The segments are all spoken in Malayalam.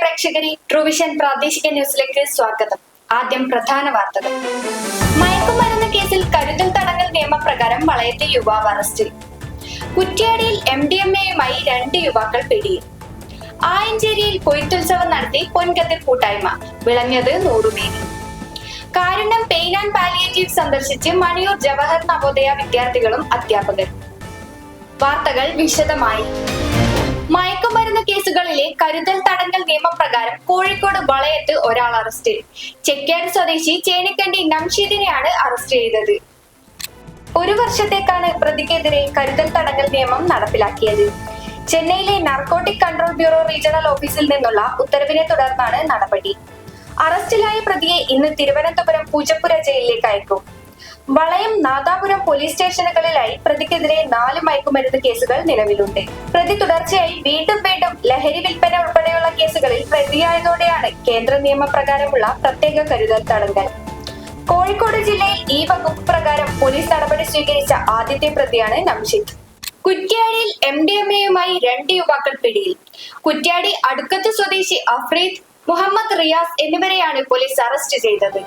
പ്രേക്ഷകരെ. ട്രൂവിഷൻ പ്രാദേശിക ന്യൂസിലേക്ക് സ്വാഗതം. ആദ്യം പ്രധാന വാർത്തകൾ. മയക്കുമരുന്ന് കേസിൽ കരുതൽ തടങ്കൽ നിയമപ്രകാരം വളയത്തെ യുവാവ് അറസ്റ്റിൽ കുറ്റ്യാടിയിൽ എം ഡി എം എയുമായി രണ്ട് യുവാക്കൾ പിടിയിൽ. ആയഞ്ചേരിയിൽ കൊയ്ത്തുത്സവം നടത്തി പൊൻകതിർ കൂട്ടായ്മ. വിളഞ്ഞത് നൂറുമേനി. കാരണം പെയിൻ ആൻഡ് പാലിയേറ്റീവ് സന്ദർശിച്ച് മണിയൂർ ജവഹർ നവോദയ വിദ്യാർത്ഥികളും അധ്യാപകരും. വാർത്തകൾ വിശദമായി. മയക്കുമരുന്ന് കേസുകളിലെ കരുതൽ തടങ്കൽ നിയമപ്രകാരം കോഴിക്കോട് വളയത്ത് ഒരാൾ അറസ്റ്റിൽ ചെക്കാട് സ്വദേശി ചേണിക്കണ്ടി നംഷീദിനെയാണ് അറസ്റ്റ് ചെയ്തത്. ഒരു വർഷത്തേക്കാണ് പ്രതിക്കെതിരെ കരുതൽ തടങ്കൽ നിയമം നടപ്പിലാക്കിയത്. ചെന്നൈയിലെ നാർക്കോട്ടിക് കൺട്രോൾ ബ്യൂറോ റീജിയണൽ ഓഫീസിൽ നിന്നുള്ള ഉത്തരവിനെ തുടർന്നാണ് നടപടി. അറസ്റ്റിലായ പ്രതിയെ ഇന്ന് തിരുവനന്തപുരം പൂജപ്പുര ജയിലിലേക്ക് അയക്കും. വളയം നാദാപുരം പോലീസ് സ്റ്റേഷനുകളിലായി പ്രതിക്കെതിരെ നാല് മയക്കുമരുന്ന് കേസുകൾ നിലവിലുണ്ട്. പ്രതി തുടർച്ചയായി വീണ്ടും വീണ്ടും ലഹരി വിൽപ്പന ഉൾപ്പെടെയുള്ള കേസുകളിൽ പ്രതിയായതോടെയാണ് കേന്ദ്ര നിയമപ്രകാരമുള്ള പ്രത്യേക കരുതൽ തടങ്കൽ. കോഴിക്കോട് ജില്ലയിൽ ഈ വകുപ്പ് പ്രകാരം പോലീസ് നടപടി സ്വീകരിച്ച ആദ്യത്തെ പ്രതിയാണ് നംഷിദ്. കുറ്റ്യാടിയിൽ എം ഡി എം എയുമായി രണ്ട് യുവാക്കൾ പിടിയിൽ. കുറ്റ്യാടി അടുക്കത്ത് സ്വദേശി അഫ്രീദ് മുഹമ്മദ് റിയാസ് എന്നിവരെയാണ് പോലീസ് അറസ്റ്റ് ചെയ്തത്.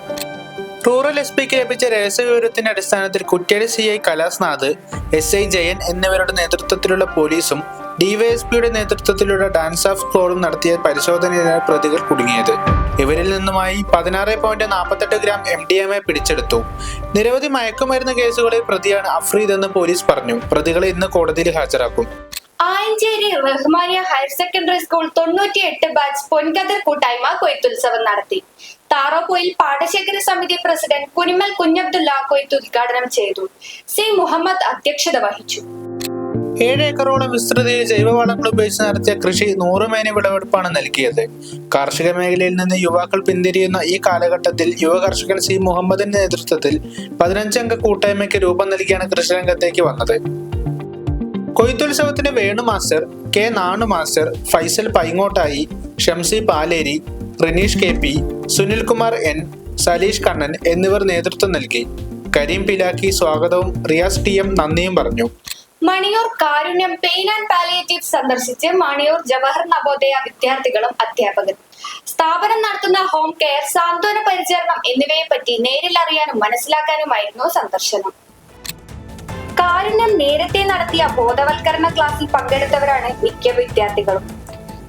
റൂറൽ എസ് പിക്ക് ലഭിച്ച രഹസ്യവിവരത്തിന്റെ അടിസ്ഥാനത്തിൽ Kuttiadi C I Kalasnath S I Jayan എന്നിവരുടെ നേതൃത്വത്തിലുള്ള പോലീസും ഡിവൈഎസ്പിയുടെ നേതൃത്വത്തിലുള്ള ഡാൻസ് ഓഫ് സ്ക്വാഡും നടത്തിയ പരിശോധനയിലാണ് പ്രതികൾ കുടുങ്ങിയത്. ഇവരിൽ നിന്നുമായി പതിനാറ് പോയിന്റ് നാൽപ്പത്തെട്ട് gram M D M A പിടിച്ചെടുത്തു. നിരവധി മയക്കുമരുന്ന് കേസുകളിൽ പ്രതിയാണ് അഫ്രീദ് എന്ന് പോലീസ് പറഞ്ഞു. പ്രതികളെ ഇന്ന് കോടതിയിൽ ഹാജരാക്കും. Ayancheri Rahmaniya higher secondary school തൊണ്ണൂറ്റിയെട്ട് ബാച്ച് പൊൻകതിർ കൂട്ടായ്മ കൊയ്ത്തുത്സവം നടത്തി. താറോപ്പോയിൽ പാടശേഖര സമിതി പ്രസിഡന്റ് കുനിമൽ കുഞ്ഞബ്ദുല്ല കൊയ്ത്ത് ഉദ്ഘാടനം ചെയ്തു. സി മുഹമ്മദ് അധ്യക്ഷത വഹിച്ചു. ഏഴ് ഏക്കറോളം വിസ്തൃതിയിൽ ജൈവവളങ്ങൾ ഉപയോഗിച്ച് നടത്തിയ കൃഷി നൂറുമേനി വിളവെടുപ്പാണ് നൽകിയത്. കാർഷിക മേഖലയിൽ നിന്ന് യുവാക്കൾ പിന്തിരിയുന്ന ഈ കാലഘട്ടത്തിൽ യുവ കർഷകൻ സി മുഹമ്മദിന്റെ നേതൃത്വത്തിൽ പതിനഞ്ചംഗ കൂട്ടായ്മയ്ക്ക് രൂപം നൽകിയാണ് കൃഷിരംഗത്തേക്ക് വന്നത്. കൊയ്ത്തുത്സവത്തിന് Venu master K Nanu master Faisal Paingottayi Shamsi Paleri Rineesh K P Sunilkumar N Saleesh Kannan എന്നിവർ നേതൃത്വം നൽകി. കരീം പിലാക്കി സ്വാഗതവും റിയാസ് ടി എം നന്ദിയും പറഞ്ഞു. മണിയൂർ കാരുണ്യം പെയിൻ ആൻഡ് പാലിയേറ്റീവ് സന്ദർശിച്ച് മണിയൂർ ജവഹർ നവോദയ വിദ്യാർത്ഥികളും അധ്യാപകരും സ്ഥാപനം നടത്തുന്ന ഹോം കെയർ സാന്ത്വന പരിചരണം എന്നിവയെ പറ്റി നേരിൽ അറിയാനും മനസ്സിലാക്കാനുമായിരുന്നു സന്ദർശനം. കാരുണ്യം നേരത്തെ നടത്തിയ ബോധവൽക്കരണ ക്ലാസ്സിൽ പങ്കെടുത്തവരാണ് മിക്ക വിദ്യാർത്ഥികളും.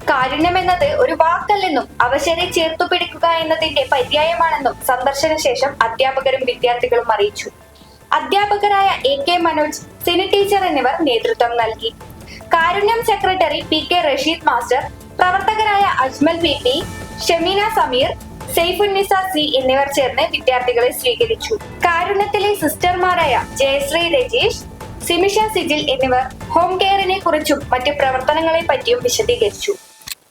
കാരുണ്യം എന്നത് ഒരു വാക്കല്ലെന്നും അവശരെ ചേർത്തു പിടിക്കുക എന്നതിന്റെ പര്യായമാണെന്നും സന്ദർശന ശേഷം അധ്യാപകരും വിദ്യാർത്ഥികളും അറിയിച്ചു. അധ്യാപകരായ A K Manoj Sini teacher എന്നിവർ നേതൃത്വം നൽകി. Karunyam secretary P K Rasheed master പ്രവർത്തകരായ Ajmal P P Shameena Sameer Saifunnisa C എന്നിവർ ചേർന്ന് വിദ്യാർത്ഥികളെ സ്വീകരിച്ചു. കാരുണ്യത്തിലെ സിസ്റ്റർമാരായ ജയശ്രീ രജേഷ് സിമിഷ സിജിൽ എന്നിവർ ഹോം കെയറിനെ കുറിച്ചും മറ്റു പ്രവർത്തനങ്ങളെ പറ്റിയും വിശദീകരിച്ചു.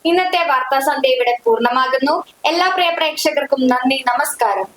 ഇന്നത്തെ വാർത്താ സന്ധ്യ ഇവിടെ പൂർണമാകുന്നു. എല്ലാ പ്രിയ പ്രേക്ഷകർക്കും നന്ദി നമസ്കാരം.